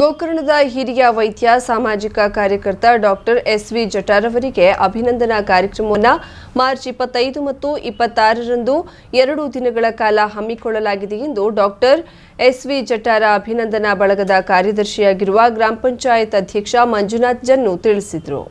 ಗೋಕರ್ಣದ ಹಿರಿಯ ವೈದ್ಯ, ಸಾಮಾಜಿಕ ಕಾರ್ಯಕರ್ತ ಡಾಕ್ಟರ್ ಎಸ್ ವಿ ಜಟಾರ್ ಅವರಿಗೆ ಅಭಿನಂದನಾ ಕಾರ್ಯಕ್ರಮವನ್ನು ಮಾರ್ಚ್ ಇಪ್ಪತ್ತೈದು ಮತ್ತು ಇಪ್ಪತ್ತಾರರಂದು ಎರಡು ದಿನಗಳ ಕಾಲ ಹಮ್ಮಿಕೊಳ್ಳಲಾಗಿದೆ ಎಂದು ಡಾಕ್ಟರ್ ಎಸ್ ವಿ ಜಟಾರ ಅಭಿನಂದನಾ ಬಳಗದ ಕಾರ್ಯದರ್ಶಿಯಾಗಿರುವ ಗ್ರಾಮ ಪಂಚಾಯತ್ ಅಧ್ಯಕ್ಷ ಮಂಜುನಾಥ್ ಜನ್ನು ತಿಳಿಸಿದರು.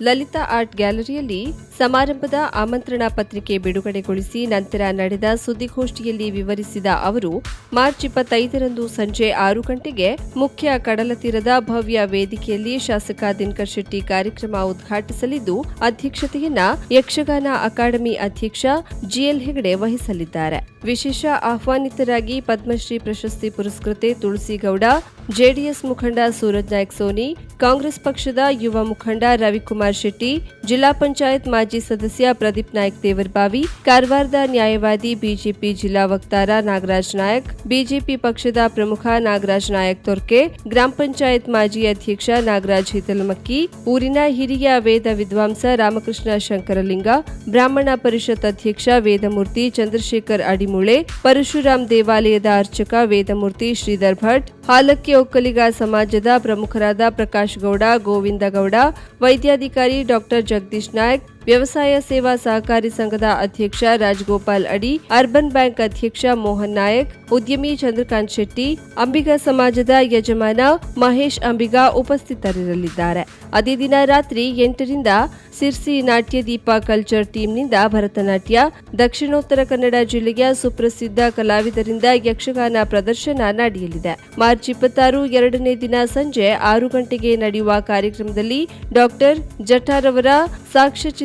ಲಲಿತಾ ಆರ್ಟ್ ಗ್ಯಾಲರಿಯಲ್ಲಿ ಸಮಾರಂಭದ ಆಮಂತ್ರಣ ಪತ್ರಿಕೆ ಬಿಡುಗಡೆಗೊಳಿಸಿ ನಂತರ ನಡೆದ ಸುದ್ದಿಗೋಷ್ಠಿಯಲ್ಲಿ ವಿವರಿಸಿದ ಅವರು, ಮಾರ್ಚ್ ಇಪ್ಪತ್ತೈದರಂದು ಸಂಜೆ ಆರು ಗಂಟೆಗೆ ಮುಖ್ಯ ಕಡಲ ತೀರದ ಭವ್ಯ ವೇದಿಕೆಯಲ್ಲಿ ಶಾಸಕ ದಿನಕರ್ ಶೆಟ್ಟಿ ಕಾರ್ಯಕ್ರಮ ಉದ್ಘಾಟಿಸಲಿದ್ದು, ಅಧ್ಯಕ್ಷತೆಯನ್ನ ಯಕ್ಷಗಾನ ಅಕಾಡೆಮಿ ಅಧ್ಯಕ್ಷ ಜಿಎಲ್ ಹೆಗಡೆ ವಹಿಸಲಿದ್ದಾರೆ. ವಿಶೇಷ ಆಹ್ವಾನಿತರಾಗಿ ಪದ್ಮಶ್ರೀ ಪ್ರಶಸ್ತಿ ಪುರಸ್ಕೃತೆ ತುಳಸಿಗೌಡ, ಜೆಡಿಎಸ್ ಮುಖಂಡ ಸೂರಜ್ ನಾಯ್ಕ ಸೋನಿ, ಕಾಂಗ್ರೆಸ್ ಪಕ್ಷದ ಯುವ ಮುಖಂಡ ರವಿಕುಮಾರ್ ಶೆಟ್ಟಿ, ಜಿಲ್ಲಾ ಪಂಚಾಯತ್ ಮಾಜಿ ಸದಸ್ಯ ಪ್ರದೀಪ್ ನಾಯ್ಕ್ ದೇವರ್ಬಾವಿ, ಕಾರವಾರದ ನ್ಯಾಯವಾದಿ ಬಿಜೆಪಿ ಜಿಲ್ಲಾ ವಕ್ತಾರ ನಾಗರಾಜ್ ನಾಯಕ್, ಬಿಜೆಪಿ ಪಕ್ಷದ ಪ್ರಮುಖ ನಾಗರಾಜ್ ನಾಯಕ್ ತೊರ್ಕೆ, ಗ್ರಾಮ ಪಂಚಾಯತ್ ಮಾಜಿ ಅಧ್ಯಕ್ಷ ನಾಗರಾಜ್ ಹಿತಲಮಕ್ಕಿ, ಊರಿನ ಹಿರಿಯ ವೇದ ವಿದ್ವಾಂಸ ರಾಮಕೃಷ್ಣ ಶಂಕರಲಿಂಗ, ಬ್ರಾಹ್ಮಣ ಪರಿಷತ್ ಅಧ್ಯಕ್ಷ ವೇದಮೂರ್ತಿ ಚಂದ್ರಶೇಖರ್ ಅಡಿಮುಳೆ ಪರಶುರಾಮ್ ದೇವಾಲಯದ ಅರ್ಚಕ ವೇದಮೂರ್ತಿ ಶ್ರೀಧರ್ ಭಟ್, ಹಾಲಕ್ಕಿ ಒಕ್ಕಲಿಗ ಸಮಾಜದ ಪ್ರಮುಖರಾದ ಪ್ರಕಾಶ್ ಗೌಡ, ಗೋವಿಂದ ಗೌಡ, ವೈದ್ಯಾಧಿಕಾರಿ ಡಾಕ್ಟರ್ ಜಗದೀಶ್ ನಾಯ್ಕ್ ವ್ಯವಸಾಯ ಸೇವಾ ಸಹಕಾರಿ ಸಂಘದ ಅಧ್ಯಕ್ಷ ರಾಜಗೋಪಾಲ್ ಅಡಿ, ಅರ್ಬನ್ ಬ್ಯಾಂಕ್ ಅಧ್ಯಕ್ಷ ಮೋಹನ್ ನಾಯಕ್, ಉದ್ಯಮಿ ಚಂದ್ರಕಾಂತ್ ಶೆಟ್ಟಿ, ಅಂಬಿಗಾ ಸಮಾಜದ ಯಜಮಾನ ಮಹೇಶ್ ಅಂಬಿಗಾ ಉಪಸ್ಥಿತರಿರಲಿದ್ದಾರೆ. ಅದೇ ದಿನ ರಾತ್ರಿ ಎಂಟರಿಂದ ಸಿರ್ಸಿ ನಾಟ್ಯ ದೀಪ ಕಲ್ಚರ್ ಟೀಮ್ನಿಂದ ಭರತನಾಟ್ಯ, ದಕ್ಷಿಣೋತ್ತರ ಕನ್ನಡ ಜಿಲ್ಲೆಯ ಸುಪ್ರಸಿದ್ಧ ಕಲಾವಿದರಿಂದ ಯಕ್ಷಗಾನ ಪ್ರದರ್ಶನ ನಡೆಯಲಿದೆ. ಮಾರ್ಚ್ ಇಪ್ಪತ್ತಾರು ಎರಡನೇ ದಿನ ಸಂಜೆ ಆರು ಗಂಟೆಗೆ ನಡೆಯುವ ಕಾರ್ಯಕ್ರಮದಲ್ಲಿ ಡಾಕ್ಟರ್ ಜಠಾರವರ ಅವರ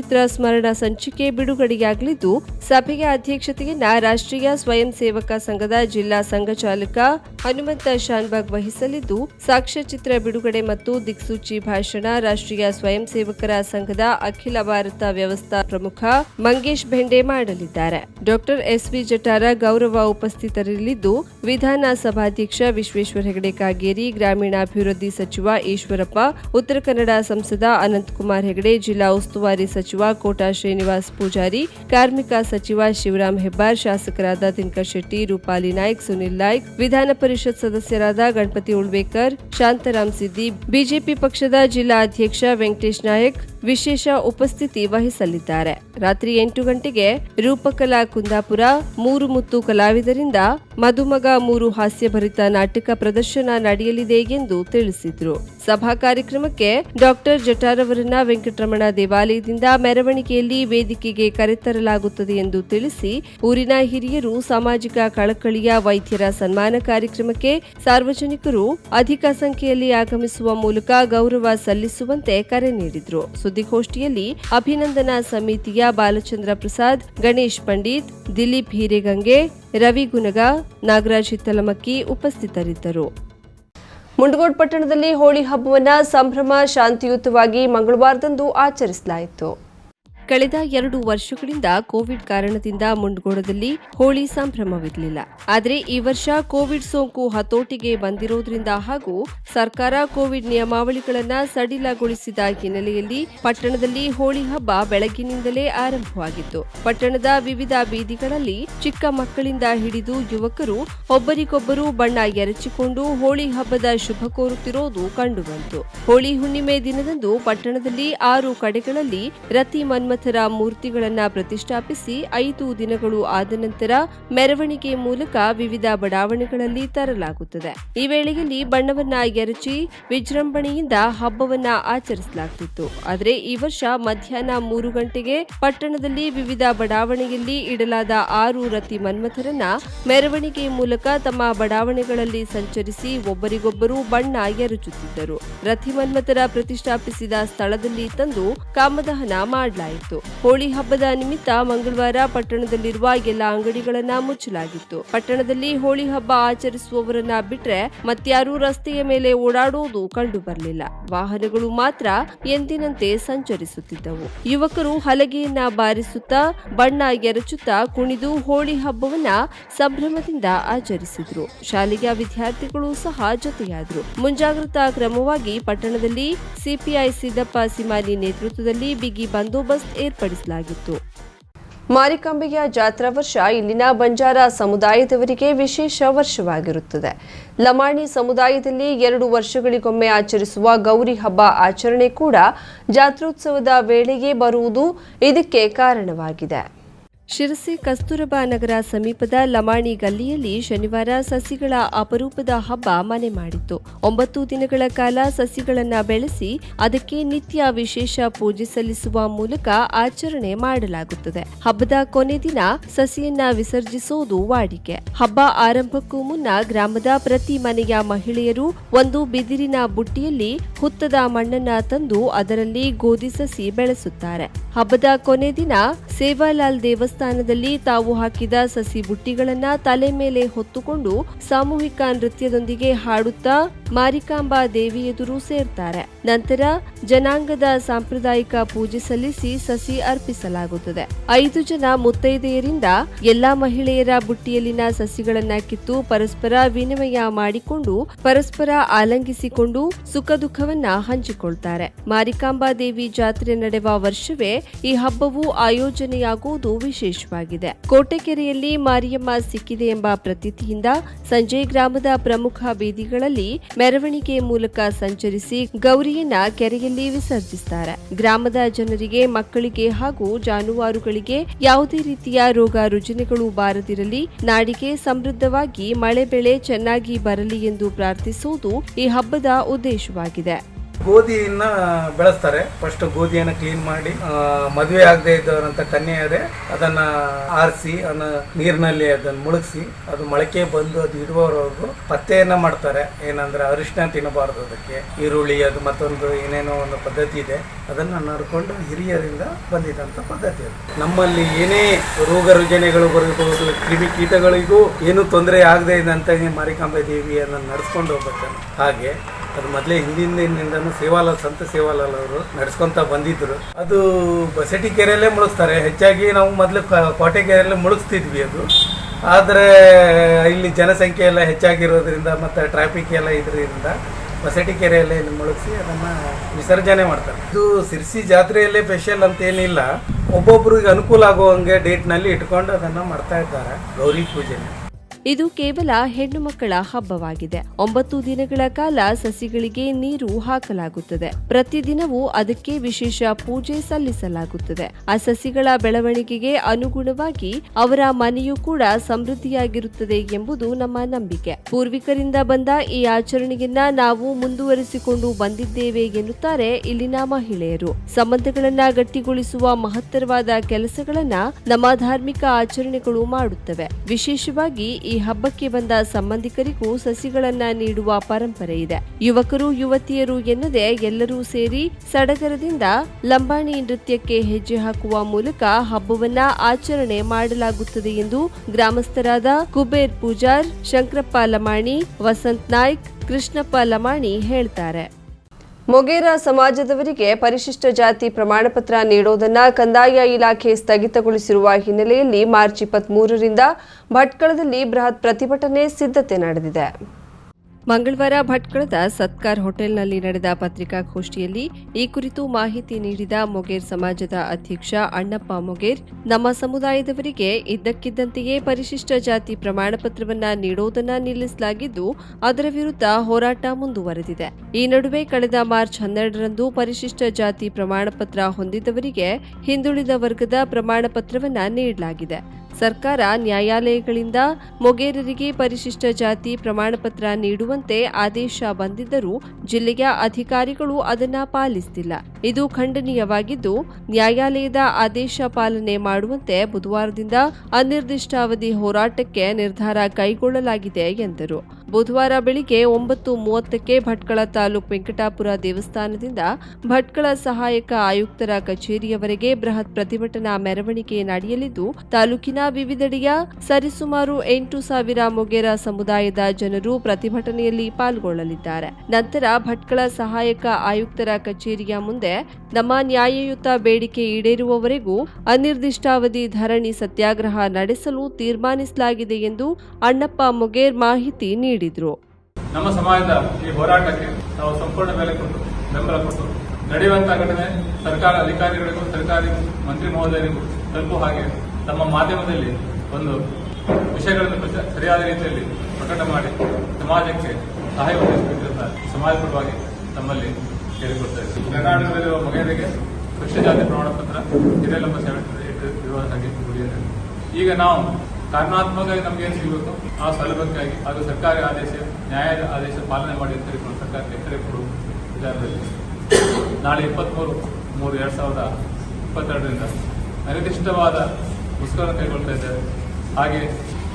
ಸಾಕ್ಷ್ಯಚಿತ್ರ ಸ್ಮರಣ ಸಂಚಿಕೆ ಬಿಡುಗಡೆಯಾಗಲಿದ್ದು, ಸಭೆಯ ಅಧ್ಯಕ್ಷತೆಯನ್ನ ರಾಷ್ಟ್ರೀಯ ಸ್ವಯಂ ಸೇವಕ ಸಂಘದ ಜಿಲ್ಲಾ ಸಂಘ ಚಾಲಕ ಹನುಮಂತ ಶಾನ್ಬಾಗ್ ವಹಿಸಲಿದ್ದು ಸಾಕ್ಷ್ಯಚಿತ್ರ ಬಿಡುಗಡೆ ಮತ್ತು ದಿಕ್ಸೂಚಿ ಭಾಷಣ ರಾಷ್ಟ್ರೀಯ ಸ್ವಯಂ ಸೇವಕರ ಸಂಘದ ಅಖಿಲ ಭಾರತ ವ್ಯವಸ್ಥಾ ಪ್ರಮುಖ ಮಂಗೇಶ್ ಬೆಂಡೆ ಮಾಡಲಿದ್ದಾರೆ. ಡಾಕ್ಟರ್ ಎಸ್ ವಿ ಜಟಾರ ಗೌರವ ಉಪಸ್ಥಿತರಿರಲಿದ್ದು ವಿಧಾನ ಸಭಾಧ್ಯಕ್ಷ ವಿಶ್ವೇಶ್ವರ ಹೆಗಡೆ ಕಾಗೇರಿ, ಗ್ರಾಮೀಣಾಭಿವೃದ್ಧಿ ಸಚಿವ ಈಶ್ವರಪ್ಪ, ಉತ್ತರ ಕನ್ನಡ ಸಂಸದ ಅನಂತಕುಮಾರ್ ಹೆಗಡೆ, ಜಿಲ್ಲಾ ಉಸ್ತುವಾರಿ ಸಚಿವ ಕೋಟಾ ಶ್ರೀನಿವಾಸ್ ಪೂಜಾರಿ ಕಾರ್ಮಿಕ ಸಚಿವ ಶಿವರಾಮ್ ಹೆಬ್ಬಾರ್ ಶಾಸಕರಾದ ದಿನಕರ್ ಶೆಟ್ಟಿ ರೂಪಾಲಿ ನಾಯ್ಕ್ ಸುನಿಲ್ ನಾಯ್ಕ್ ವಿಧಾನ ಪರಿಷತ್ ಸದಸ್ಯರಾದ ಗಣಪತಿ ಉಳ್ವೇಕರ್ ಶಾಂತರಾಮ್ ಸಿದ್ದಿ ಬಿಜೆಪಿ ಪಕ್ಷದ ಜಿಲ್ಲಾ ಅಧ್ಯಕ್ಷ ವೆಂಕಟೇಶ್ ನಾಯಕ್ ವಿಶೇಷ ಉಪಸ್ಥಿತಿ ವಹಿಸಲಿದ್ದಾರೆ. ರಾತ್ರಿ ಎಂಟು ಗಂಟೆಗೆ ರೂಪಕಲಾ ಕುಂದಾಪುರ ಮೂರು ಮುತ್ತು ಕಲಾವಿದರಿಂದ ಮಧುಮಗ ಮೂರು ಹಾಸ್ಯಭರಿತ ನಾಟಕ ಪ್ರದರ್ಶನ ನಡೆಯಲಿದೆ ಎಂದು ತಿಳಿಸಿದರು. ಸಭಾ ಕಾರ್ಯಕ್ರಮಕ್ಕೆ ಡಾಕ್ಟರ್ ಜಟಾರವರನ್ನ ವೆಂಕಟರಮಣ ದೇವಾಲಯದಿಂದ ಮೆರವಣಿಗೆಯಲ್ಲಿ ವೇದಿಕೆಗೆ ಕರೆತರಲಾಗುತ್ತದೆ ಎಂದು ತಿಳಿಸಿ, ಊರಿನ ಹಿರಿಯರು ಸಾಮಾಜಿಕ ಕಳಕಳಿಯ ವೈದ್ಯರ ಸನ್ಮಾನ ಕಾರ್ಯಕ್ರಮಕ್ಕೆ ಸಾರ್ವಜನಿಕರು ಅಧಿಕ ಸಂಖ್ಯೆಯಲ್ಲಿ ಆಗಮಿಸುವ ಮೂಲಕ ಗೌರವ ಸಲ್ಲಿಸುವಂತೆ ಕರೆ ನೀಡಿದ್ರು. ಸುದ್ದಿಗೋಷ್ಠಿಯಲ್ಲಿ ಅಭಿನಂದನಾ ಸಮಿತಿಯ ಬಾಲಚಂದ್ರ ಪ್ರಸಾದ್, ಗಣೇಶ್ ಪಂಡಿತ್, ದಿಲೀಪ್ ಹಿರೇಗಂಗೆ, ರವಿ ಗುನಗ, ನಾಗರಾಜ್ ಹಿತ್ತಲಮಕ್ಕಿ ಉಪಸ್ಥಿತರಿದ್ದರು. ಮುಂಡಗೋಡ್ ಪಟ್ಟಣದಲ್ಲಿ ಹೋಳಿ ಹಬ್ಬವನ್ನು ಸಂಭ್ರಮ, ಶಾಂತಿಯುತವಾಗಿ ಮಂಗಳವಾರದಂದು ಆಚರಿಸಲಾಯಿತು. ಕಳೆದ ಎರಡು ವರ್ಷಗಳಿಂದ ಕೋವಿಡ್ ಕಾರಣದಿಂದ ಮುಂಡಗೋಡದಲ್ಲಿ ಹೋಳಿ ಸಂಭ್ರಮವಿರಲಿಲ್ಲ. ಆದರೆ ಈ ವರ್ಷ ಕೋವಿಡ್ ಸೋಂಕು ಹತೋಟಿಗೆ ಬಂದಿರೋದ್ರಿಂದ ಹಾಗೂ ಸರ್ಕಾರ ಕೋವಿಡ್ ನಿಯಮಾವಳಿಗಳನ್ನು ಸಡಿಲಗೊಳಿಸಿದ ಹಿನ್ನೆಲೆಯಲ್ಲಿ ಪಟ್ಟಣದಲ್ಲಿ ಹೋಳಿ ಹಬ್ಬ ಬೆಳಗಿನಿಂದಲೇ ಆರಂಭವಾಗಿತ್ತು. ಪಟ್ಟಣದ ವಿವಿಧ ಬೀದಿಗಳಲ್ಲಿ ಚಿಕ್ಕ ಮಕ್ಕಳಿಂದ ಹಿಡಿದು ಯುವಕರು ಒಬ್ಬರಿಗೊಬ್ಬರು ಬಣ್ಣ ಎರಚಿಕೊಂಡು ಹೋಳಿ ಹಬ್ಬದ ಶುಭ ಕೋರುತ್ತಿರೋದು ಕಂಡುಬಂತು. ಹೋಳಿ ಹುಣ್ಣಿಮೆ ದಿನದಂದು ಪಟ್ಟಣದಲ್ಲಿ ಆರು ಕಡೆಗಳಲ್ಲಿ ರತಿ ಮನ್ಮಥರ ಮೂರ್ತಿಗಳನ್ನು ಪ್ರತಿಷ್ಠಾಪಿಸಿ ಐದು ದಿನಗಳು ಆದ ನಂತರ ಮೆರವಣಿಗೆ ಮೂಲಕ ವಿವಿಧ ಬಡಾವಣೆಗಳಲ್ಲಿ ತರಲಾಗುತ್ತದೆ. ಈ ವೇಳೆಯಲ್ಲಿ ಬಣ್ಣವನ್ನ ಎರಚಿ ವಿಜೃಂಭಣೆಯಿಂದ ಹಬ್ಬವನ್ನ ಆಚರಿಸಲಾಗುತ್ತಿತ್ತು ಆದರೆ ಈ ವರ್ಷ ಮಧ್ಯಾಹ್ನ ಮೂರು ಗಂಟೆಗೆ ಪಟ್ಟಣದಲ್ಲಿ ವಿವಿಧ ಬಡಾವಣೆಯಲ್ಲಿ ಇಡಲಾದ ಆರು ರತಿ ಮನ್ಮಥರನ್ನ ಮೆರವಣಿಗೆ ಮೂಲಕ ತಮ್ಮ ಬಡಾವಣೆಗಳಲ್ಲಿ ಸಂಚರಿಸಿ ಒಬ್ಬರಿಗೊಬ್ಬರು ಬಣ್ಣ ಎರಚುತ್ತಿದ್ದರು. ರಥಿ ಮನ್ಮಥರ ಪ್ರತಿಷ್ಠಾಪಿಸಿದ ಸ್ಥಳದಲ್ಲಿ ತಂದು ಕಾಮದಹನ ಮಾಡಲಾಯಿತು. ಹೋಳಿ ಹಬ್ಬದ ನಿಮಿತ್ತ ಮಂಗಳವಾರ ಪಟ್ಟಣದಲ್ಲಿರುವ ಎಲ್ಲ ಅಂಗಡಿಗಳನ್ನ ಮುಚ್ಚಲಾಗಿತ್ತು. ಪಟ್ಟಣದಲ್ಲಿ ಹೋಳಿ ಹಬ್ಬ ಆಚರಿಸುವವರನ್ನ ಬಿಟ್ಟರೆ ಮತ್ಯಾರೂ ರಸ್ತೆಯ ಮೇಲೆ ಓಡಾಡುವುದು ಕಂಡು ಬರಲಿಲ್ಲ ವಾಹನಗಳು ಮಾತ್ರ ಎಂದಿನಂತೆ ಸಂಚರಿಸುತ್ತಿದ್ದವು. ಯುವಕರು ಹಲಗೆಯನ್ನ ಬಾರಿಸುತ್ತಾ, ಬಣ್ಣ ಎರಚುತ್ತಾ ಕುಣಿದು ಹೋಳಿ ಹಬ್ಬವನ್ನ ಸಂಭ್ರಮದಿಂದ ಆಚರಿಸಿದ್ರು. ಶಾಲೆಯ ವಿದ್ಯಾರ್ಥಿಗಳು ಸಹ ಜೊತೆಯಾದರು. ಮುಂಜಾಗ್ರತಾ ಕ್ರಮವಾಗಿ ಪಟ್ಟಣದಲ್ಲಿ ಸಿಪಿಐ ಸಿದ್ದಪ್ಪ ಸಿಮಾನಿ ನೇತೃತ್ವದಲ್ಲಿ ಬಿಗಿ ಬಂದೋಬಸ್ತ್ ಏರ್ಪಡಿಸಲಾಗಿತ್ತು. ಮಾರಿಕಾಂಬೆಯ ಜಾತ್ರಾ ವರ್ಷ ಇಲ್ಲಿನ ಬಂಜಾರ ಸಮುದಾಯದವರಿಗೆ ವಿಶೇಷ ವರ್ಷವಾಗಿರುತ್ತದೆ. ಲಮಾಣಿ ಸಮುದಾಯದಲ್ಲಿ ಎರಡು ವರ್ಷಗಳಿಗೊಮ್ಮೆ ಆಚರಿಸುವ ಗೌರಿ ಹಬ್ಬ ಆಚರಣೆ ಕೂಡ ಜಾತ್ರೋತ್ಸವದ ವೇಳೆಗೆ ಬರುವುದು ಇದಕ್ಕೆ ಕಾರಣವಾಗಿದೆ. ಶಿರಸಿ ಕಸ್ತೂರಬಾ ನಗರ ಸಮೀಪದ ಲಮಾಣಿ ಗಲ್ಲಿಯಲ್ಲಿ ಶನಿವಾರ ಸಸಿಗಳ ಅಪರೂಪದ ಹಬ್ಬ ಮನೆ ಮಾಡಿತ್ತು. ಒಂಬತ್ತು ದಿನಗಳ ಕಾಲ ಸಸಿಗಳನ್ನು ಬೆಳೆಸಿ ಅದಕ್ಕೆ ನಿತ್ಯ ವಿಶೇಷ ಪೂಜೆ ಸಲ್ಲಿಸುವ ಮೂಲಕ ಆಚರಣೆ ಮಾಡಲಾಗುತ್ತದೆ. ಹಬ್ಬದ ಕೊನೆ ದಿನ ಸಸಿಯನ್ನ ವಿಸರ್ಜಿಸುವುದು ವಾಡಿಕೆ. ಹಬ್ಬ ಆರಂಭಕ್ಕೂ ಮುನ್ನ ಗ್ರಾಮದ ಪ್ರತಿ ಮನೆಯ ಮಹಿಳೆಯರು ಒಂದು ಬಿದಿರಿನ ಬುಟ್ಟಿಯಲ್ಲಿ ಹುತ್ತದ ಮಣ್ಣನ್ನ ತಂದು ಅದರಲ್ಲಿ ಗೋಧಿ ಸಸಿ ಬೆಳೆಸುತ್ತಾರೆ. ಹಬ್ಬದ ಕೊನೆ ದಿನ ಸೇವಾಲಾಲ್ ದೇವಸ್ಥಾನದಲ್ಲಿ ತಾವು ಹಾಕಿದ ಸಸಿ ಬುಟ್ಟಿಗಳನ್ನ ತಲೆ ಮೇಲೆ ಹೊತ್ತುಕೊಂಡು ಸಾಮೂಹಿಕ ನೃತ್ಯದೊಂದಿಗೆ ಹಾಡುತ್ತಾ ಮಾರಿಕಾಂಬಾ ದೇವಿ ಎದುರು ಸೇರ್ತಾರೆ. ನಂತರ ಜನಾಂಗದ ಸಾಂಪ್ರದಾಯಿಕ ಪೂಜೆ ಸಲ್ಲಿಸಿ ಸಸಿ ಅರ್ಪಿಸಲಾಗುತ್ತದೆ. ಐದು ಜನ ಮುತ್ತೈದೆಯರಿಂದ ಎಲ್ಲಾ ಮಹಿಳೆಯರ ಬುಟ್ಟಿಯಲ್ಲಿನ ಸಸಿಗಳನ್ನ ಕಿತ್ತು ಪರಸ್ಪರ ವಿನಿಮಯ ಮಾಡಿಕೊಂಡು ಪರಸ್ಪರ ಆಲಂಗಿಸಿಕೊಂಡು ಸುಖ ದುಃಖವನ್ನ ಹಂಚಿಕೊಳ್ತಾರೆ. ಮಾರಿಕಾಂಬಾ ದೇವಿ ಜಾತ್ರೆ ನಡೆವ ವರ್ಷವೇ ಈ ಹಬ್ಬವು ಆಯೋಜನೆಯಾಗುವುದು ವಿಶೇಷವಾಗಿದೆ. ಕೋಟೆಕೆರೆಯಲ್ಲಿ ಮಾರಿಯಮ್ಮ ಸಿಕ್ಕಿದೆ ಎಂಬ ಪ್ರತೀತಿಯಿಂದ ಸಂಜೆ ಗ್ರಾಮದ ಪ್ರಮುಖ ಬೀದಿಗಳಲ್ಲಿ ಮೆರವಣಿಗೆ ಮೂಲಕ ಸಂಚರಿಸಿ ಗೌರಿಯನ್ನ ಕೆರೆಯಲ್ಲಿ ವಿಸರ್ಜಿಸುತ್ತಾರೆ ಗ್ರಾಮದ ಜನರಿಗೆ, ಮಕ್ಕಳಿಗೆ ಹಾಗೂ ಜಾನುವಾರುಗಳಿಗೆ ಯಾವುದೇ ರೀತಿಯ ರೋಗ ರುಜಿನಗಳು ಬಾರದಿರಲಿ. ನಾಡಿಗೆ ಸಮೃದ್ಧವಾಗಿ ಮಳೆ ಬೆಳೆ ಚೆನ್ನಾಗಿ ಬರಲಿ ಎಂದು ಪ್ರಾರ್ಥಿಸುವುದು ಈ ಹಬ್ಬದ ಉದ್ದೇಶವಾಗಿದೆ. ಗೋಧಿಯನ್ನ ಬೆಳೆಸ್ತಾರೆ. ಫಸ್ಟ್ ಗೋಧಿಯನ್ನ ಕ್ಲೀನ್ ಮಾಡಿ ಮದುವೆ ಆಗದೆ ಇದ್ದವರಂತ ಕನ್ಯೆಯರೇ ಅದನ್ನ ಆರಿಸಿ, ಅದನ್ನ ನೀರಿನಲ್ಲಿ ಅದನ್ನ ಮುಳುಗಿಸಿ, ಅದು ಮೊಳಕೆ ಬಂದು ಅದು ಇಡುವವರೆಗೂ ಪತ್ತೆಯನ್ನ ಮಾಡ್ತಾರೆ. ಏನಂದ್ರೆ ಅರಿಶಿನ ತಿನ್ನಬಾರ್ದು ಅದಕ್ಕೆ. ಈರುಳ್ಳಿ ಅದು ಮತ್ತೊಂದು ಏನೇನೋ ಒಂದು ಪದ್ಧತಿ ಇದೆ. ಅದನ್ನ ನಡ್ಕೊಂಡು ಹಿರಿಯರಿಂದ ಬಂದಿದಂತ ಪದ್ಧತಿ ಅದು. ನಮ್ಮಲ್ಲಿ ಏನೇ ರೋಗ ರುಜಿನಗಳು ಬರಬಹುದು, ಕ್ರಿಮಿ ಕೀಟಗಳಿಗೂ ಏನು ತೊಂದರೆ ಆಗದೆ ಇದ್ದಂತ ಮಾರಿಕಾಂಬೆ ದೇವಿಯನ್ನು ನಡೆಸ್ಕೊಂಡು ಹೋಗ್ಬೇಕು ಹಾಗೆ ಅದು ಮೊದಲೇ ಹಿಂದಿನಿಂದನೂ ಸೇವಾಲಾಲ್, ಸಂತ ಸೇವಾಲಾಲ್ ಅವರು ನಡೆಸ್ಕೊಂತ ಬಂದಿದ್ರು. ಅದು ಬಸಟಿ ಕೆರೆಯಲ್ಲೇ ಮುಳುಗಿಸ್ತಾರೆ ಹೆಚ್ಚಾಗಿ ನಾವು ಮೊದಲು ಕೋಟೆ ಕೆರೆಯಲ್ಲೇ ಮುಳುಗಿಸ್ತಿದ್ವಿ ಅದು. ಆದರೆ ಇಲ್ಲಿ ಜನಸಂಖ್ಯೆ ಎಲ್ಲ ಹೆಚ್ಚಾಗಿರೋದ್ರಿಂದ ಮತ್ತು ಟ್ರಾಫಿಕ್ ಎಲ್ಲ ಇದರಿಂದ ಬಸಟಿ ಕೆರೆಯಲ್ಲೇ ಮುಳುಗಿಸಿ ಅದನ್ನು ವಿಸರ್ಜನೆ ಮಾಡ್ತಾರೆ. ಇದು ಸಿರ್ಸಿ ಜಾತ್ರೆಯಲ್ಲೇ ಸ್ಪೆಷಲ್ ಅಂತ ಏನಿಲ್ಲ ಒಬ್ಬೊಬ್ರಿಗೆ ಅನುಕೂಲ ಆಗುವಂಗೆ ಡೇಟ್ನಲ್ಲಿ ಇಟ್ಕೊಂಡು ಅದನ್ನು ಮಾಡ್ತಾ ಇದ್ದಾರೆ ಗೌರಿ ಪೂಜೆನ. ಇದು ಕೇವಲ ಹೆಣ್ಣು ಮಕ್ಕಳ ಹಬ್ಬವಾಗಿದೆ. ಒಂಬತ್ತು ದಿನಗಳ ಕಾಲ ಸಸಿಗಳಿಗೆ ನೀರು ಹಾಕಲಾಗುತ್ತದೆ. ಪ್ರತಿದಿನವೂ ಅದಕ್ಕೆ ವಿಶೇಷ ಪೂಜೆ ಸಲ್ಲಿಸಲಾಗುತ್ತದೆ. ಆ ಸಸಿಗಳ ಬೆಳವಣಿಗೆಗೆ ಅನುಗುಣವಾಗಿ ಅವರ ಮನೆಯೂ ಕೂಡ ಸಮೃದ್ಧಿಯಾಗಿರುತ್ತದೆ ಎಂಬುದು ನಮ್ಮ ನಂಬಿಕೆ. ಪೂರ್ವಿಕರಿಂದ ಬಂದ ಈ ಆಚರಣೆಯನ್ನ ನಾವು ಮುಂದುವರಿಸಿಕೊಂಡು ಬಂದಿದ್ದೇವೆ ಎನ್ನುತ್ತಾರೆ ಇಲ್ಲಿನ ಮಹಿಳೆಯರು. ಸಂಬಂಧಗಳನ್ನ ಗಟ್ಟಿಗೊಳಿಸುವ ಮಹತ್ತರವಾದ ಕೆಲಸಗಳನ್ನ ನಮ್ಮ ಧಾರ್ಮಿಕ ಆಚರಣೆಗಳು ಮಾಡುತ್ತವೆ. ವಿಶೇಷವಾಗಿ ಈ ಹಬ್ಬಕ್ಕೆ ಬಂದ ಸಂಬಂಧಿಕರಿಗೂ ಸಸಿಗಳನ್ನ ನೀಡುವ ಪರಂಪರೆ ಇದೆ. ಯುವಕರು, ಯುವತಿಯರು ಎನ್ನದೆ ಎಲ್ಲರೂ ಸೇರಿ ಸಡಗರದಿಂದ ಲಂಬಾಣಿ ನೃತ್ಯಕ್ಕೆ ಹೆಜ್ಜೆ ಹಾಕುವ ಮೂಲಕ ಹಬ್ಬವನ್ನ ಆಚರಣೆ ಮಾಡಲಾಗುತ್ತದೆ ಎಂದು ಗ್ರಾಮಸ್ಥರಾದ ಕುಬೇರ್ ಪೂಜಾರ್, ಶಂಕರಪ್ಪ ಲಮಾಣಿ, ವಸಂತ್ ನಾಯ್ಕ್, ಕೃಷ್ಣಪ್ಪ ಲಮಾಣಿ ಹೇಳ್ತಾರೆ. ಮೊಗೇರ ಸಮಾಜದವರಿಗೆ ಪರಿಶಿಷ್ಟ ಜಾತಿ ಪ್ರಮಾಣಪತ್ರ ನೀಡೋದನ್ನ ಕಂದಾಯ ಇಲಾಖೆ ಸ್ಥಗಿತಗೊಳಿಸಿರುವ ಹಿನ್ನೆಲೆಯಲ್ಲಿ ಮಾರ್ಚ್ ಇಪ್ಪತ್ತ್ ಮೂರರಿಂದ ಭಟ್ಕಳದಲ್ಲಿ ಬೃಹತ್ ಪ್ರತಿಭಟನೆ ಸಿದ್ಧತೆ ನಡೆದಿದೆ. ಮಂಗಳವಾರ ಭಟ್ಕಳದ ಸತ್ಕಾರ್ ಹೋಟೆಲ್ನಲ್ಲಿ ನಡೆದ ಪತ್ರಿಕಾಗೋಷ್ಠಿಯಲ್ಲಿ ಈ ಕುರಿತು ಮಾಹಿತಿ ನೀಡಿದ ಮೊಗೇರ್ ಸಮಾಜದ ಅಧ್ಯಕ್ಷ ಅಣ್ಣಪ್ಪ ಮೊಗೇರ್, ನಮ್ಮ ಸಮುದಾಯದವರಿಗೆ ಇದ್ದಕ್ಕಿದ್ದಂತೆಯೇ ಪರಿಶಿಷ್ಟ ಜಾತಿ ಪ್ರಮಾಣಪತ್ರವನ್ನ ನೀಡೋದನ್ನ ನಿಲ್ಲಿಸಲಾಗಿದ್ದು, ಅದರ ವಿರುದ್ಧ ಹೋರಾಟ ಮುಂದುವರೆದಿದೆ. ಈ ನಡುವೆ ಕಳೆದ ಮಾರ್ಚ್ ಹನ್ನೆರಡರಂದು ಪರಿಶಿಷ್ಟ ಜಾತಿ ಪ್ರಮಾಣಪತ್ರ ಹೊಂದಿದವರಿಗೆ ಹಿಂದುಳಿದ ವರ್ಗದ ಪ್ರಮಾಣಪತ್ರವನ್ನ ನೀಡಲಾಗಿದೆ. ಸರ್ಕಾರ ನ್ಯಾಯಾಲಯಗಳಿಂದ ಮೊಗೇರರಿಗೆ ಪರಿಶಿಷ್ಟ ಜಾತಿ ಪ್ರಮಾಣಪತ್ರ ನೀಡುವಂತೆ ಆದೇಶ ಬಂದಿದ್ದರೂ ಜಿಲ್ಲೆಯ ಅಧಿಕಾರಿಗಳು ಅದನ್ನ ಪಾಲಿಸುತ್ತಿಲ್ಲ ಇದು ಖಂಡನೀಯವಾಗಿದ್ದು, ನ್ಯಾಯಾಲಯದ ಆದೇಶ ಪಾಲನೆ ಮಾಡುವಂತೆ ಬುಧವಾರದಿಂದ ಅನಿರ್ದಿಷ್ಟಾವಧಿ ಹೋರಾಟಕ್ಕೆ ನಿರ್ಧಾರ ಕೈಗೊಳ್ಳಲಾಗಿದೆ ಎಂದರು. ಬುಧವಾರ ಬೆಳಿಗ್ಗೆ ಒಂಬತ್ತು ಮೂವತ್ತಕ್ಕೆ ಭಟ್ಕಳ ತಾಲೂಕ್ ವೆಂಕಟಾಪುರ ದೇವಸ್ಥಾನದಿಂದ ಭಟ್ಕಳ ಸಹಾಯಕ ಆಯುಕ್ತರ ಕಚೇರಿಯವರೆಗೆ ಬೃಹತ್ ಪ್ರತಿಭಟನಾ ಮೆರವಣಿಗೆ ನಡೆಯಲಿದ್ದು, ತಾಲೂಕಿನ ವಿವಿಧೆಡೆಯ ಸರಿಸುಮಾರು ಎಂಟು ಸಾವಿರ ಮೊಗೇರ ಸಮುದಾಯದ ಜನರು ಪ್ರತಿಭಟನೆಯಲ್ಲಿ ಪಾಲ್ಗೊಳ್ಳಲಿದ್ದಾರೆ. ನಂತರ ಭಟ್ಕಳ ಸಹಾಯಕ ಆಯುಕ್ತರ ಕಚೇರಿಯ ಮುಂದೆ ನಮ್ಮ ನ್ಯಾಯಯುತ ಬೇಡಿಕೆ ಈಡೇರುವವರೆಗೂ ಅನಿರ್ದಿಷ್ಟಾವಧಿ ಧರಣಿ ಸತ್ಯಾಗ್ರಹ ನಡೆಸಲು ತೀರ್ಮಾನಿಸಲಾಗಿದೆ ಎಂದು ಅಣ್ಣಪ್ಪ ಮೊಗೇರ್ ಮಾಹಿತಿ ನೀಡಿದರು. ನಮ್ಮ ಸಮಾಜದ ಈ ಹೋರಾಟಕ್ಕೆ ನಾವು ಸಂಪೂರ್ಣ ಬೆಲೆ ಕೊಟ್ಟು, ಬೆಂಬಲ ಕೊಟ್ಟು, ನಡೆಯುವಂತಹ ಘಟನೆ ಸರ್ಕಾರ ಅಧಿಕಾರಿಗಳಿಗೂ, ಸರ್ಕಾರಿ ಮಂತ್ರಿ ಮಹೋದಯರಿಗೂ ತಲುಪುವ ಹಾಗೆ ತಮ್ಮ ಮಾಧ್ಯಮದಲ್ಲಿ ಒಂದು ವಿಷಯಗಳನ್ನು ಸರಿಯಾದ ರೀತಿಯಲ್ಲಿ ಪ್ರಕಟ ಮಾಡಿ ಸಮಾಜಕ್ಕೆ ಸಹಾಯ ಒದಗಿಸಬೇಕಂತ ಸಮಾಜ ಪರವಾಗಿ ತಮ್ಮಲ್ಲಿ ಕೇಳಿಕೊಡ್ತಾರೆ ಕರ್ನಾಟಕದಲ್ಲಿರುವ ಮಹಿಳೆಗೆ ಕೃಷಿ ಜಾತಿ ಪ್ರಮಾಣ ಪತ್ರ ಇದೆಲ್ಲ ಇರುವ ಹಾಗೆ ಈಗ ನಾವು ಕಾರಣಾತ್ಮಕವಾಗಿ ನಮ್ಗೆ ಏನು ಸಿಗಬೇಕು? ಆ ಸೌಲಭ್ಯಕ್ಕಾಗಿ. ಹಾಗೂ ಸರ್ಕಾರಿ ಆದೇಶ ನ್ಯಾಯದ ಆದೇಶ ಪಾಲನೆ ಮಾಡಿ ಅಂತ ಹೇಳಿಕೊಂಡು ಸರ್ಕಾರಕ್ಕೆ ಎಚ್ಚರಿಕೆ ಕೊಡುವ ವಿಚಾರದಲ್ಲಿ. ನಾಳೆ ಇಪ್ಪತ್ತ್ಮೂರು ಮೂರು ಎರಡು ಸಾವಿರದ ಇಪ್ಪತ್ತೆರಡರಿಂದ ಅನಿರ್ದಿಷ್ಟವಾದ ಮುಷ್ಕರ ಕೈಗೊಳ್ತಾ ಇದ್ದೇವೆ. ಹಾಗೆ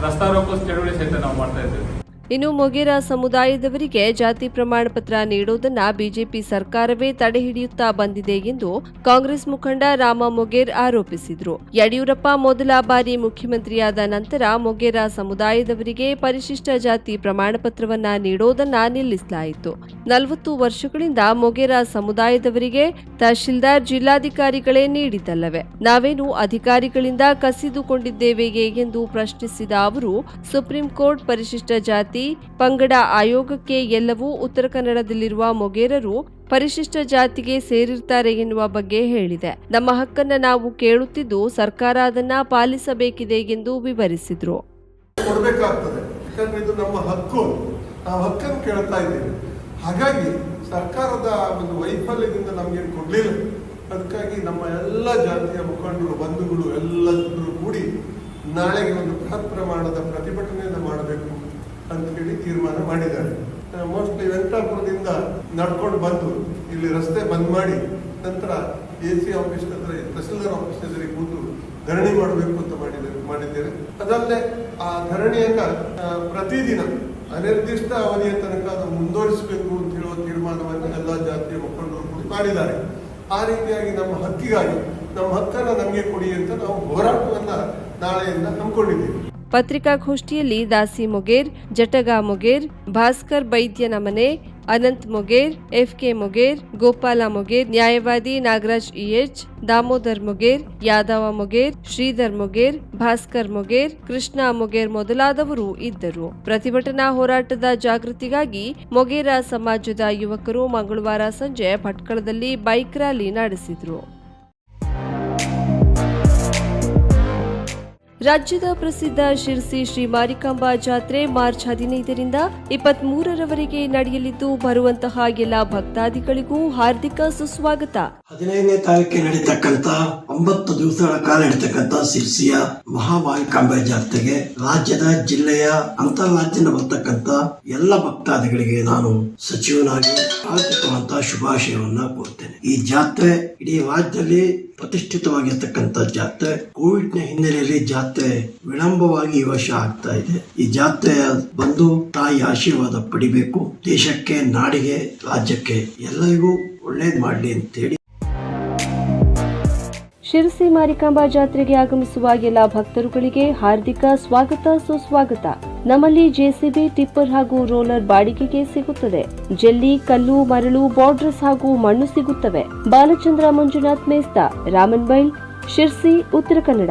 ರಸ್ತಾರೋಪ ಚಳುವಳಿ ಸಹಿತ ನಾವು ಮಾಡ್ತಾ ಇದ್ದೇವೆ. ಇನ್ನು ಮೊಗೇರ ಸಮುದಾಯದವರಿಗೆ ಜಾತಿ ಪ್ರಮಾಣ ಪತ್ರ ನೀಡುವುದನ್ನ ಬಿಜೆಪಿ ಸರ್ಕಾರವೇ ತಡೆಹಿಡಿಯುತ್ತಾ ಬಂದಿದೆ ಎಂದು ಕಾಂಗ್ರೆಸ್ ಮುಖಂಡ ರಾಮ ಮೊಗೇರ್ ಆರೋಪಿಸಿದರು. ಯಡಿಯೂರಪ್ಪ ಮೊದಲ ಬಾರಿ ಮುಖ್ಯಮಂತ್ರಿಯಾದ ನಂತರ ಮೊಗೇರ ಸಮುದಾಯದವರಿಗೆ ಪರಿಶಿಷ್ಟ ಜಾತಿ ಪ್ರಮಾಣ ಪತ್ರವನ್ನ ನೀಡೋದನ್ನ ನಿಲ್ಲಿಸಲಾಯಿತು. ನಲವತ್ತು ವರ್ಷಗಳಿಂದ ಮೊಗೇರ ಸಮುದಾಯದವರಿಗೆ ತಹಶೀಲ್ದಾರ್ ಜಿಲ್ಲಾಧಿಕಾರಿಗಳೇ ನೀಡಿದ್ದಲ್ಲವೇ. ನಾವೇನು ಅಧಿಕಾರಿಗಳಿಂದ ಕಸಿದುಕೊಂಡಿದ್ದೇವೆಯೇ ಎಂದು ಪ್ರಶ್ನಿಸಿದ ಅವರು, ಸುಪ್ರೀಂ ಕೋರ್ಟ್ ಪರಿಶಿಷ್ಟ ಜಾತಿ ಪಂಗಡ ಆಯೋಗಕ್ಕೆ ಎಲ್ಲವೂ ಉತ್ತರ ಕನ್ನಡದಲ್ಲಿರುವ ಮೊಗೇರರು ಪರಿಶಿಷ್ಟ ಜಾತಿಗೆ ಸೇರಿರ್ತಾರೆ ಎನ್ನುವ ಬಗ್ಗೆ ಹೇಳಿದೆ. ನಮ್ಮ ಹಕ್ಕನ್ನ ನಾವು ಕೇಳುತ್ತಿದ್ದು ಸರ್ಕಾರ ಅದನ್ನ ಪಾಲಿಸಬೇಕಿದೆ ಎಂದು ವಿವರಿಸಿದ್ರು. ಹಾಗಾಗಿ ಸರ್ಕಾರದ ಒಂದು ವೈಫಲ್ಯದಿಂದ ನಮಗೆ ಕೊಡ್ಲಿಲ್ಲ. ಅದಕ್ಕಾಗಿ ನಮ್ಮ ಎಲ್ಲ ಜಾತಿಯ ಮುಖಂಡರು, ಬಂಧುಗಳು, ಎಲ್ಲರೂ ಕೂಡಿ ನಾಳೆಗೆ ಒಂದು ಬೃಹತ್ ಪ್ರಮಾಣದ ಪ್ರತಿಭಟನೆಯನ್ನು ಮಾಡಬೇಕು. ಅಂತ ಹೇಳಿ ತೀರ್ಮಾನ ಮಾಡಿದ್ದಾರೆ. ಮೋಸ್ಟ್ಲಿ ವೆಂಕಟಾಪುರದಿಂದ ನಡ್ಕೊಂಡು ಬಂದು ಇಲ್ಲಿ ರಸ್ತೆ ಬಂದ್ ಮಾಡಿ ನಂತರ ಎ ಸಿ ಆಫೀಸ್ ಹತ್ರ, ತಹಸೀಲ್ದಾರ್ ಆಫೀಸ್ ಎದುರಿಗೆ ಕೂತು ಧರಣಿ ಮಾಡಬೇಕು ಅಂತ ಮಾಡಿದ್ದೇವೆ ಮಾಡಿದ್ದೇವೆ. ಅದಲ್ಲದೆ ಆ ಧರಣಿಯನ್ನ ಪ್ರತಿದಿನ ಅನಿರ್ದಿಷ್ಟ ಅವಧಿಯ ತನಕ ಅದು ಮುಂದುವರಿಸಬೇಕು ಅಂತ ಹೇಳುವ ತೀರ್ಮಾನವನ್ನು ಎಲ್ಲ ಜಾತಿಯ ಮುಖಂಡರು ಕೂಡ ಮಾಡಿದ್ದಾರೆ. ಆ ರೀತಿಯಾಗಿ ನಮ್ಮ ಹಕ್ಕಿಗಾಗಿ, ನಮ್ಮ ಹಕ್ಕನ್ನು ನಮಗೆ ಕೊಡಿ ಅಂತ ನಾವು ಹೋರಾಟವನ್ನು ನಾಳೆಯಿಂದ ಹಮ್ಮಿಕೊಂಡಿದ್ದೀವಿ. ಪತ್ರಿಕಾಗೋಷ್ಠಿಯಲ್ಲಿ ದಾಸಿ ಮೊಗೇರ್, ಜಟಗಾ ಮೊಗೇರ್, ಭಾಸ್ಕರ್ ಬೈದ್ಯನ ಮನೆ ಅನಂತ್ ಮೊಗೇರ್, ಎಫ್ಕೆ ಮೊಗೇರ್, ಗೋಪಾಲ ಮೊಗೇರ್, ನ್ಯಾಯವಾದಿ ನಾಗರಾಜ್ ಇಎಚ್ ದಾಮೋದರ್ ಮೊಗೇರ್, ಯಾದವ ಮೊಗೇರ್, ಶ್ರೀಧರ್ ಮೊಗೇರ್, ಭಾಸ್ಕರ್ ಮೊಗೇರ್, ಕೃಷ್ಣ ಮೊಗೇರ್ ಮೊದಲಾದವರು ಇದ್ದರು. ಪ್ರತಿಭಟನಾ ಹೋರಾಟದ ಜಾಗೃತಿಗಾಗಿ ಮೊಗೇರ ಸಮಾಜದ ಯುವಕರು ಮಂಗಳವಾರ ಸಂಜೆ ಭಟ್ಕಳದಲ್ಲಿ ಬೈಕ್ ರ್ಯಾಲಿ ನಡೆಸಿದರು. ರಾಜ್ಯದ ಪ್ರಸಿದ್ಧ ಶಿರ್ಸಿ ಶ್ರೀ ಮಾರಿಕಾಂಬಾ ಜಾತ್ರೆ ಮಾರ್ಚ್ ಹದಿನೈದರಿಂದ ಇಪ್ಪತ್ಮೂರರವರೆಗೆ ನಡೆಯಲಿದ್ದು, ಬರುವಂತಹ ಎಲ್ಲ ಭಕ್ತಾದಿಗಳಿಗೂ ಹಾರ್ದಿಕ ಸುಸ್ವಾಗತ. ಹದಿನೈದನೇ ತಾರೀಕಿಗೆ ನಡೀತಕ್ಕಂತ ಒಂಬತ್ತು ದಿವಸಗಳ ಕಾಲ ನಡೀತಕ್ಕಂತ ಶಿರ್ಸಿಯ ಮಹಾಮಾರಿಕಾಂಬಾ ಜಾತ್ರೆಗೆ ರಾಜ್ಯದ ಜಿಲ್ಲೆಯ ಅಂತಾರಾಜ್ಯದ ಬರ್ತಕ್ಕಂತ ಎಲ್ಲ ಭಕ್ತಾದಿಗಳಿಗೆ ನಾನು ಸಚಿವನಾಗಿ ಆರ್ಥಿಕವಂತ ಶುಭಾಶಯವನ್ನ ಕೋರ್ತೇನೆ ಈ ಜಾತ್ರೆ ಇಡೀ ರಾಜ್ಯದಲ್ಲಿ ಪ್ರತಿಷ್ಠಿತವಾಗಿರ್ತಕ್ಕಂಥ ಜಾತ್ರೆ. ಕೋವಿಡ್ನ ಹಿನ್ನೆಲೆಯಲ್ಲಿ ಜಾತ್ರೆ ವಿಳಂಬವಾಗಿ ಈ ವರ್ಷ ಆಗ್ತಾ ಇದೆ. ಈ ಜಾತ್ರೆ ಬಂದು ತಾಯಿ ಆಶೀರ್ವಾದ ಪಡಿಬೇಕು. ದೇಶಕ್ಕೆ, ನಾಡಿಗೆ, ರಾಜ್ಯಕ್ಕೆ ಎಲ್ಲರಿಗೂ ಒಳ್ಳೇದ್ ಮಾಡ್ಲಿ ಅಂತೇಳಿ. ಶಿರಸಿ ಮಾರಿಕಾಂಬಾ ಜಾತ್ರೆಗೆ ಆಗಮಿಸುವ ಎಲ್ಲ ಭಕ್ತರುಗಳಿಗೆ ಹಾರ್ದಿಕ ಸ್ವಾಗತ, ಸುಸ್ವಾಗತ. ನಮ್ಮಲ್ಲಿ ಜೆಸಿಬಿ, ಟಿಪ್ಪರ್ ಹಾಗೂ ರೋಲರ್ ಬಾಡಿಗೆಗೆ ಸಿಗುತ್ತದೆ. ಜಲ್ಲಿ, ಕಲ್ಲು, ಮರಳು, ಬಾರ್ಡರ್ಸ್ ಹಾಗೂ ಮಣ್ಣು ಸಿಗುತ್ತವೆ. ಬಾಲಚಂದ್ರ ಮಂಜುನಾಥ್ ಮೇಸ್ತಾ, ರಾಮನ್ ಬೈಲ್, ಶಿರ್ಸಿ, ಉತ್ತರ ಕನ್ನಡ.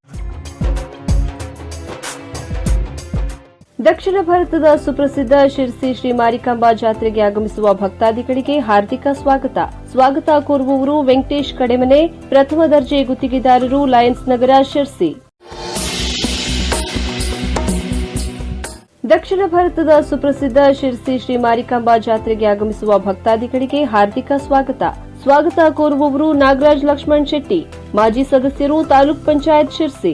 ದಕ್ಷಿಣ ಭಾರತದ ಸುಪ್ರಸಿದ್ಧ ಶಿರ್ಸಿ ಶ್ರೀ ಮಾರಿಕಾಂಬಾ ಜಾತ್ರೆಗೆ ಆಗಮಿಸುವ ಭಕ್ತಾದಿಗಳಿಗೆ ಹಾರ್ದಿಕ ಸ್ವಾಗತ. ಸ್ವಾಗತ ಕೋರುವವರು ವೆಂಕಟೇಶ್ ಕಡೆಮನೆ, ಪ್ರಥಮ ದರ್ಜೆ ಗುತ್ತಿಗೆದಾರರು ಲಯನ್ಸ್ ನಗರ, ಶಿರ್ಸಿ. ದಕ್ಷಿಣ ಭಾರತದ ಸುಪ್ರಸಿದ್ಧ ಶಿರ್ಸಿ ಶ್ರೀ ಮಾರಿಕಾಂಬಾ ಜಾತ್ರೆಗೆ ಆಗಮಿಸುವ ಭಕ್ತಾದಿಗಳಿಗೆ ಹಾರ್ದಿಕ ಸ್ವಾಗತ. ಸ್ವಾಗತ ಕೋರುವವರು ನಾಗರಾಜ್ ಲಕ್ಷ್ಮಣ್ ಶೆಟ್ಟಿ, ಮಾಜಿ ಸದಸ್ಯರು ತಾಲೂಕ್ ಪಂಚಾಯತ್ ಶಿರ್ಸಿ.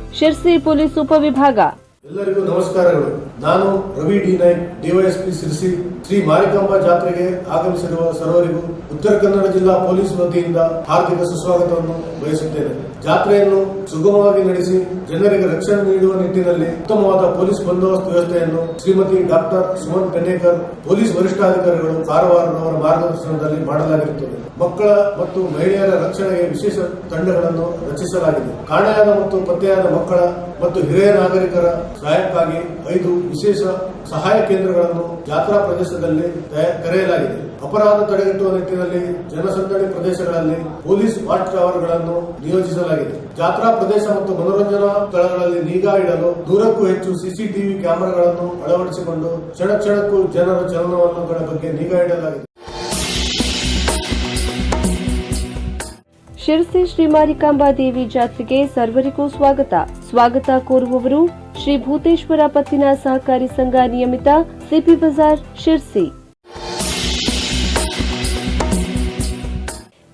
Shirsi police ಉಪವಿಭಾಗ ಎಲ್ಲರಿಗೂ ನಮಸ್ಕಾರಗಳು. ನಾನು ರವಿ ಡಿ ನಾಯ್ಕ್ ಡಿವೈಎಸ್ಪಿ ಸಿರಿಸಿ ಶ್ರೀ ಮಾರಿಕಾಂಬಾ ಜಾತ್ರೆಗೆ ಆಗಮಿಸಿರುವ ಸರ್ವರಿಗೂ ಉತ್ತರ ಕನ್ನಡ ಜಿಲ್ಲಾ ಪೊಲೀಸ್ ವತಿಯಿಂದ ಹಾರ್ದಿಕ ಸುಸ್ವಾಗತವನ್ನು ಬಯಸುತ್ತೇನೆ. ಜಾತ್ರೆಯನ್ನು ಸುಗಮವಾಗಿ ನಡೆಸಿ ಜನರಿಗೆ ರಕ್ಷಣೆ ನೀಡುವ ನಿಟ್ಟಿನಲ್ಲಿ ಉತ್ತಮವಾದ ಪೊಲೀಸ್ ಬಂದೋಬಸ್ತ್ ವ್ಯವಸ್ಥೆಯನ್ನು ಶ್ರೀಮತಿ ಡಾಕ್ಟರ್ ಸುಮನ್ ಪೆನೇಕರ್ ಪೊಲೀಸ್ ವರಿಷ್ಠಾಧಿಕಾರಿಗಳು ಕಾರವಾರನವರ ಮಾರ್ಗದರ್ಶನದಲ್ಲಿ ಮಾಡಲಾಗಿರುತ್ತದೆ. ಮಕ್ಕಳ ಮತ್ತು ಮಹಿಳೆಯರ ರಕ್ಷಣೆಗೆ ವಿಶೇಷ ತಂಡಗಳನ್ನು ರಚಿಸಲಾಗಿದೆ. ಕಾಣೆಯಾದ ಮತ್ತು ಪತ್ತೆಯಾದ ಮಕ್ಕಳ ಮತ್ತು ಹಿರಿಯ ನಾಗರಿಕರ ಸಹಾಯಕ್ಕಾಗಿ ಐದು ವಿಶೇಷ ಸಹಾಯ ಕೇಂದ್ರಗಳನ್ನು ಜಾತ್ರಾ ಪ್ರದೇಶದಲ್ಲಿ ಕರೆಯಲಾಗಿದೆ ಅಪರಾಧ ತಡೆಗಟ್ಟುವ ನಿಟ್ಟಿನಲ್ಲಿ ಜನಸಂದಣಿ ಪ್ರದೇಶಗಳಲ್ಲಿ ಪೊಲೀಸ್ ವಾಚ್ ಟವರ್ಗಳನ್ನು ನಿಯೋಜಿಸಲಾಗಿದೆ. ಜಾತ್ರಾ ಪ್ರದೇಶ ಮತ್ತು ಮನೋರಂಜನಾ ಸ್ಥಳಗಳಲ್ಲಿ ನಿಗಾ ಇಡಲು ನೂರಕ್ಕೂ ಹೆಚ್ಚು ಸಿಸಿಟಿವಿ ಕ್ಯಾಮೆರಾಗಳನ್ನು ಅಳವಡಿಸಿಕೊಂಡು ಕ್ಷಣ ಕ್ಷಣಕ್ಕೂ ಜನರ ಚಲನವಲನಗಳ ಬಗ್ಗೆ ನಿಗಾ ಇಡಲಾಗಿದೆ. ಶಿರಸಿ ಶ್ರೀ ಮಾರಿಕಾಂಬಾ ದೇವಿ ಜಾತ್ರೆಗೆ ಸರ್ವರಿಗೂ ಸ್ವಾಗತ. ಸ್ವಾಗತ ಕೋರುವವರು ಶ್ರೀ ಭೂತೇಶ್ವರ ಪತ್ತಿನ ಸಹಕಾರಿ ಸಂಘ ನಿಯಮಿತ ಸಿಪಿ ಬಜಾರ್ ಶಿರ್ಸಿ.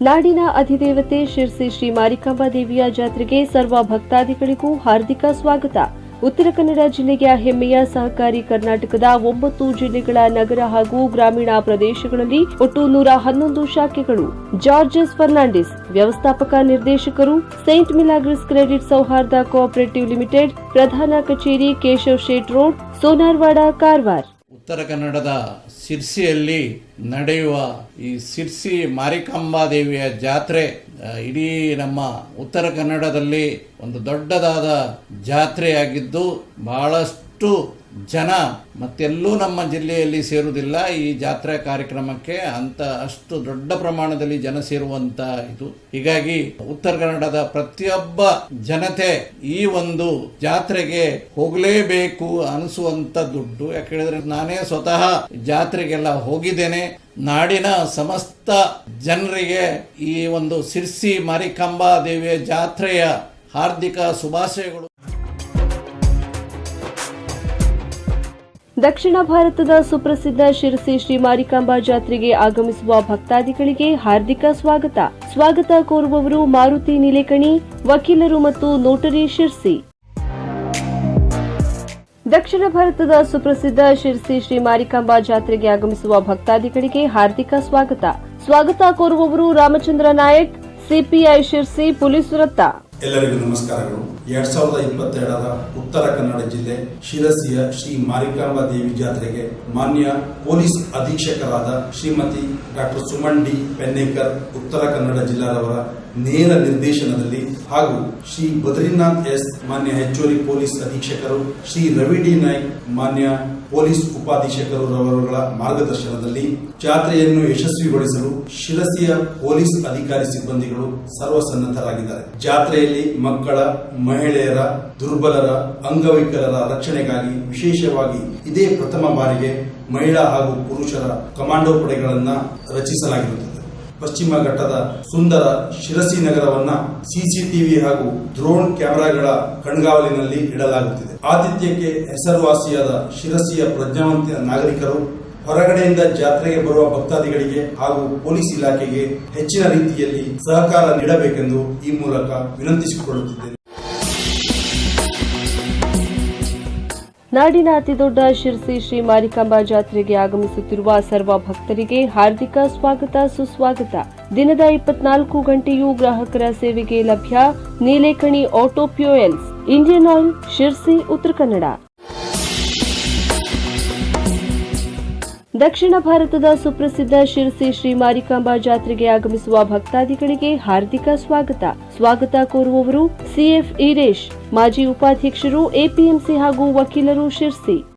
ನಾಡಿನ ಅಧಿದೇವತೆ ಶಿರ್ಸಿ ಶ್ರೀ ಮಾರಿಕಾಂಬಾ ದೇವಿಯ ಜಾತ್ರೆಗೆ ಸರ್ವ ಭಕ್ತಾದಿಗಳಿಗೂ ಹಾರ್ದಿಕ ಸ್ವಾಗತ. ಉತ್ತರ ಕನ್ನಡ ಜಿಲ್ಲೆಯ ಹೆಮ್ಮೆಯ ಸಹಕಾರಿ ಕರ್ನಾಟಕದ ಒಂಬತ್ತು ಜಿಲ್ಲೆಗಳ ನಗರ ಹಾಗೂ ಗ್ರಾಮೀಣ ಪ್ರದೇಶಗಳಲ್ಲಿ ಒಟ್ಟು ನೂರ ಹನ್ನೊಂದು ಶಾಖೆಗಳು. ಜಾರ್ಜಸ್ ಫರ್ನಾಂಡಿಸ್, ವ್ಯವಸ್ಥಾಪಕ ನಿರ್ದೇಶಕರು, saint Milagres credit Souharda cooperative limited, ಪ್ರಧಾನ ಕಚೇರಿ ಕೇಶವ್ ಶೇಟ್ ರೋಡ್, ಸೋನಾರ್ವಾಡ ಕಾರವಾರ. ಉತ್ತರ ಕನ್ನಡದ ಸಿರ್ಸಿಯಲ್ಲಿ ನಡೆಯುವ ಈ ಸಿರ್ಸಿ ಮಾರಿಕಾಂಬಾದೇವಿಯ ಜಾತ್ರೆ ಇಡೀ ನಮ್ಮ ಉತ್ತರ ಕನ್ನಡದಲ್ಲಿ ಒಂದು ದೊಡ್ಡದಾದ ಜಾತ್ರೆಯಾಗಿದ್ದು ಬಹಳಷ್ಟು ಜನ ಮತ್ತೆಲ್ಲೂ ನಮ್ಮ ಜಿಲ್ಲೆಯಲ್ಲಿ ಸೇರುವುದಿಲ್ಲ. ಈ ಜಾತ್ರೆ ಕಾರ್ಯಕ್ರಮಕ್ಕೆ ಅಂತ ಅಷ್ಟು ದೊಡ್ಡ ಪ್ರಮಾಣದಲ್ಲಿ ಜನ ಸೇರುವಂತ ಇದು. ಹೀಗಾಗಿ ಉತ್ತರ ಕನ್ನಡದ ಪ್ರತಿಯೊಬ್ಬ ಜನತೆ ಈ ಒಂದು ಜಾತ್ರೆಗೆ ಹೋಗಲೇಬೇಕು ಅನಿಸುವಂತ ದುಡ್ಡು. ಯಾಕೆ ಹೇಳಿದ್ರೆ ನಾನೇ ಸ್ವತಃ ಜಾತ್ರೆಗೆಲ್ಲ ಹೋಗಿದ್ದೇನೆ. ನಾಡಿನ ಸಮಸ್ತ ಜನರಿಗೆ ಈ ಒಂದು ಸಿರ್ಸಿ ಮಾರಿಕಾಂಬಾ ದೇವಿಯ ಜಾತ್ರೆಯ ಹಾರ್ದಿಕ ಶುಭಾಶಯಗಳು. ದಕ್ಷಿಣ ಭಾರತದ ಸುಪ್ರಸಿದ್ಧ ಶಿರಸಿ ಶ್ರೀ ಮಾರಿಕಾಂಬಾ ಜಾತ್ರೆಗೆ ಆಗಮಿಸುವ ಭಕ್ತಾದಿಗಳಿಗೆ ಹಾರ್ದಿಕ ಸ್ವಾಗತ. ಸ್ವಾಗತ ಕೋರುವವರು ಮಾರುತಿ ನಿಲೇಕಣಿ, ವಕೀಲರು ಮತ್ತು ನೋಟರಿ ಶಿರ್ಸಿ. ದಕ್ಷಿಣ ಭಾರತದ ಸುಪ್ರಸಿದ್ಧ ಶಿರ್ಸಿ ಶ್ರೀ ಮಾರಿಕಾಂಬಾ ಜಾತ್ರೆಗೆ ಆಗಮಿಸುವ ಭಕ್ತಾದಿಗಳಿಗೆ ಹಾರ್ದಿಕ ಸ್ವಾಗತ. ಸ್ವಾಗತ ಕೋರುವವರು ರಾಮಚಂದ್ರ ನಾಯಕ್, ಸಿಪಿಐ ಶಿರ್ಸಿ, ಪೊಲೀಸ್ ವೃತ್ತ. ಎಲ್ಲರಿಗೂ ನಮಸ್ಕಾರಗಳು. ಎರಡ್ ಸಾವಿರದ ಇಪ್ಪತ್ತೆರಡರ ಉತ್ತರ ಕನ್ನಡ ಜಿಲ್ಲೆ ಶಿರಸಿಯ ಶ್ರೀ ಮಾರಿಕಾಂಬಾ ದೇವಿ ಜಾತ್ರೆಗೆ ಮಾನ್ಯ ಪೊಲೀಸ್ ಅಧೀಕ್ಷಕರಾದ ಶ್ರೀಮತಿ ಡಾಕ್ಟರ್ ಸುಮನ್ ಡಿ. ಪೆನ್ನೇಕರ್ ಉತ್ತರ ಕನ್ನಡ ಜಿಲ್ಲಾದವರ ನೇರ ನಿರ್ದೇಶನದಲ್ಲಿ ಹಾಗೂ ಶ್ರೀ ಬದ್ರಿನಾಥ್ ಎಸ್ ಮಾನ್ಯ ಹೆಚ್ಚುವರಿ ಪೊಲೀಸ್ ಅಧೀಕ್ಷಕರು ಶ್ರೀ ರವಿ ಡಿ. ನಾಯ್ಕ್ ಮಾನ್ಯ ಪೊಲೀಸ್ ಉಪಾಧೀಕ್ಷಕರು ರವರುಗಳ ಮಾರ್ಗದರ್ಶನದಲ್ಲಿ ಜಾತ್ರೆಯನ್ನು ಯಶಸ್ವಿಗೊಳಿಸಲು ಶಿರಸಿಯ ಪೊಲೀಸ್ ಅಧಿಕಾರಿ ಸಿಬ್ಬಂದಿಗಳು ಸರ್ವಸನ್ನದ್ಧರಾಗಿದ್ದಾರೆ. ಜಾತ್ರೆಯಲ್ಲಿ ಮಕ್ಕಳ, ಮಹಿಳೆಯರ, ದುರ್ಬಲರ, ಅಂಗವಿಕಲರ ರಕ್ಷಣೆಗಾಗಿ ವಿಶೇಷವಾಗಿ ಇದೇ ಪ್ರಥಮ ಬಾರಿಗೆ ಮಹಿಳಾ ಹಾಗೂ ಪುರುಷರ ಕಮಾಂಡೋ ಪಡೆಗಳನ್ನು ರಚಿಸಲಾಗಿರುತ್ತದೆ. ಪಶ್ಚಿಮ ಘಟ್ಟದ ಸುಂದರ ಶಿರಸಿ ನಗರವನ್ನ ಸಿಸಿಟಿವಿ ಹಾಗೂ ಡ್ರೋನ್ ಕ್ಯಾಮೆರಾಗಳ ಕಣ್ಗಾವಲಿನಲ್ಲಿ ಇಡಲಾಗುತ್ತಿದೆ. ಆತಿಥ್ಯಕ್ಕೆ ಹೆಸರುವಾಸಿಯಾದ ಶಿರಸಿಯ ಪ್ರಜ್ಞಾವಂತ ನಾಗರಿಕರು ಹೊರಗಡೆಯಿಂದ ಜಾತ್ರೆಗೆ ಬರುವ ಭಕ್ತಾದಿಗಳಿಗೆ ಹಾಗೂ ಪೊಲೀಸ್ ಇಲಾಖೆಗೆ ಹೆಚ್ಚಿನ ರೀತಿಯಲ್ಲಿ ಸಹಕಾರ ನೀಡಬೇಕೆಂದು ಈ ಮೂಲಕ ವಿನಂತಿಸಿಕೊಳ್ಳುತ್ತಿದ್ದೇನೆ. ನಾಡಿನ ಅತಿದೊಡ್ಡ ಶಿರಸಿ ಶ್ರೀ ಮಾರಿಕಾಂಬಾ ಜಾತ್ರೆಗೆ ಆಗಮಿಸುತ್ತಿರುವ ಸರ್ವ ಭಕ್ತರಿಗೆ ಹಾರ್ದಿಕ ಸ್ವಾಗತ, ಸುಸ್ವಾಗತ. ದಿನದ ಇಪ್ಪತ್ನಾಲ್ಕು ಗಂಟೆಯೂ ಗ್ರಾಹಕರ ಸೇವೆಗೆ ಲಭ್ಯ. Nilekani auto fuels Indian oil, Shirsi, Uttara Kannada. ದಕ್ಷಿಣ ಭಾರತದ ಸುಪ್ರಸಿದ್ಧ ಶಿರಸಿ ಶ್ರೀ ಮಾರಿಕಾಂಬಾ ಜಾತ್ರೆಗೆ ಆಗಮಿಸುವ ಭಕ್ತಾದಿಗಳಿಗೆ ಹಾರ್ದಿಕ ಸ್ವಾಗತ. ಸ್ವಾಗತ ಕೋರುವವರು ಸಿಎಫ್ ಈರೇಶ್, ಮಾಜಿ ಉಪಾಧ್ಯಕ್ಷರು ಎಪಿಎಂಸಿ ಹಾಗೂ ವಕೀಲರು ಶಿರ್ಸಿ.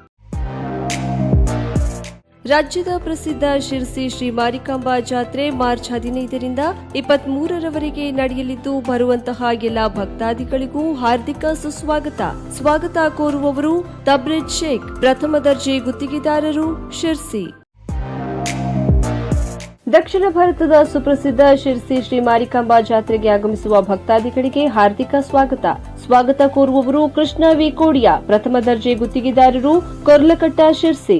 ರಾಜ್ಯದ ಪ್ರಸಿದ್ಧ ಶಿರ್ಸಿ ಶ್ರೀ ಮಾರಿಕಾಂಬಾ ಜಾತ್ರೆ ಮಾರ್ಚ್ ಹದಿನೈದರಿಂದ ಇಪ್ಪತ್ಮೂರರವರೆಗೆ ನಡೆಯಲಿದ್ದು, ಬರುವಂತಹ ಎಲ್ಲ ಭಕ್ತಾದಿಗಳಿಗೂ ಹಾರ್ದಿಕ ಸುಸ್ವಾಗತ. ಸ್ವಾಗತ ಕೋರುವವರು ತಬ್ರಿಜ್ ಶೇಖ್, ಪ್ರಥಮ ದರ್ಜೆ ಗುತ್ತಿಗೆದಾರರು, ಶಿರ್ಸಿ. ದಕ್ಷಿಣ ಭಾರತದ ಸುಪ್ರಸಿದ್ಧ ಶಿರ್ಸಿ ಶ್ರೀ ಮಾರಿಕಾಂಬಾ ಜಾತ್ರೆಗೆ ಆಗಮಿಸುವ ಭಕ್ತಾದಿಗಳಿಗೆ ಹಾರ್ದಿಕ ಸ್ವಾಗತ. ಸ್ವಾಗತ ಕೋರುವವರು ಕೃಷ್ಣ ವಿ. ಕೋಡಿಯಾ, ಪ್ರಥಮ ದರ್ಜೆ ಗುತ್ತಿಗೆದಾರರು ಕೊರ್ಲಕಟ್ಟ ಶಿರ್ಸಿ.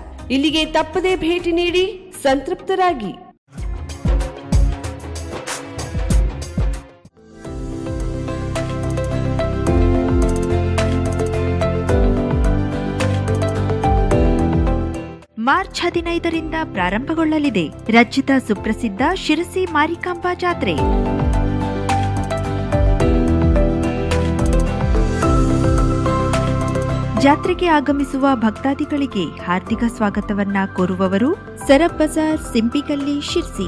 ಇಲ್ಲಿಗೆ ತಪ್ಪದೇ ಭೇಟಿ ನೀಡಿ ಸಂತೃಪ್ತರಾಗಿ. ಮಾರ್ಚ್ ಹದಿನೈದರಿಂದ ಪ್ರಾರಂಭಗೊಳ್ಳಲಿದೆ. ರಾಜ್ಯದ ಸುಪ್ರಸಿದ್ಧ ಶಿರಸಿ ಮಾರಿಕಾಂಬಾ ಜಾತ್ರೆ. ಜಾತ್ರೆಗೆ ಆಗಮಿಸುವ ಭಕ್ತಾದಿಗಳಿಗೆ ಹಾರ್ದಿಕ ಸ್ವಾಗತವನ್ನ ಕೋರುವವರು ಸರಬ್ ಬಜಾರ್ ಸಿಂಪಿಗಲ್ಲಿ ಶಿರ್ಸಿ.